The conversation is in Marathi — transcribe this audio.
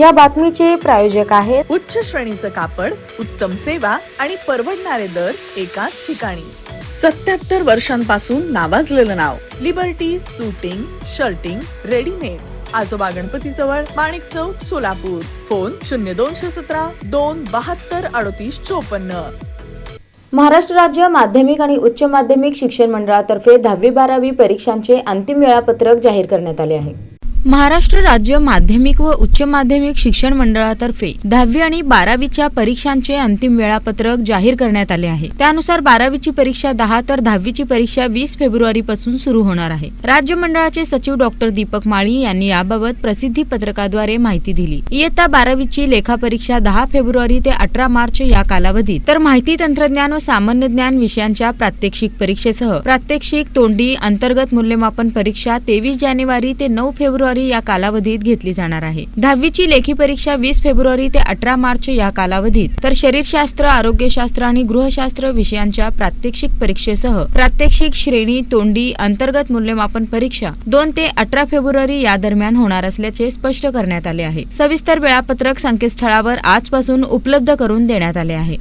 या बातमीचे प्रायोजक आहेत. उच्च श्रेणीचं कापड उत्तम सेवा आणि परवडणारे दर एकाच ठिकाणी. सत्याहत्तर वर्षांपासून नावाजलेलं नाव. लिबर्टी सुटिंग शर्टिंग रेडीमेड्स आजोबा गणपती जवळ माणिक चौक सोलापूर. फोन शून्य दोनशे सतरा दोन बहात्तर अडतीस चोपन्न. महाराष्ट्र राज्य माध्यमिक आणि उच्च माध्यमिक शिक्षण मंडळातर्फे दहावी बारावी परीक्षांचे अंतिम वेळापत्रक जाहीर करण्यात आले आहे. महाराष्ट्र राज्य माध्यमिक व उच्च माध्यमिक शिक्षण मंडळातर्फे दहावी आणि बारावीच्या परीक्षांचे अंतिम वेळापत्रक जाहीर करण्यात आले आहे. त्यानुसार बारावीची परीक्षा दहा तर दहावीची परीक्षा वीस फेब्रुवारी पासून सुरू होणार आहे. राज्य मंडळाचे सचिव डॉक्टर दीपक माळी यांनी याबाबत प्रसिद्धी पत्रकाद्वारे माहिती दिली. इयत्ता बारावीची लेखा परीक्षा दहा फेब्रुवारी ते अठरा मार्च या कालावधीत. तर माहिती तंत्रज्ञान व सामान्य ज्ञान विषयांच्या प्रात्यक्षिक परीक्षेसह प्रात्यक्षिक तोंडी अंतर्गत मूल्यमापन परीक्षा तेवीस जानेवारी ते नऊ फेब्रुवारी फेब्रुवारी या कालावधीत घेतली जाणार आहे. दहावीची लेखी परीक्षा वीस फेब्रुवारी ते अठरा मार्च या कालावधीत. तर शरीरशास्त्र आरोग्यशास्त्र आणि गृहशास्त्र विषयांच्या प्रात्यक्षिक परीक्षेसह प्रात्यक्षिक श्रेणी तोंडी अंतर्गत मूल्यमापन परीक्षा दोन ते अठरा फेब्रुवारी या दरम्यान होणार असल्याचे स्पष्ट करण्यात आले आहे. सविस्तर वेळापत्रक संकेतस्थळावर आजपासून उपलब्ध करून देण्यात आले आहे.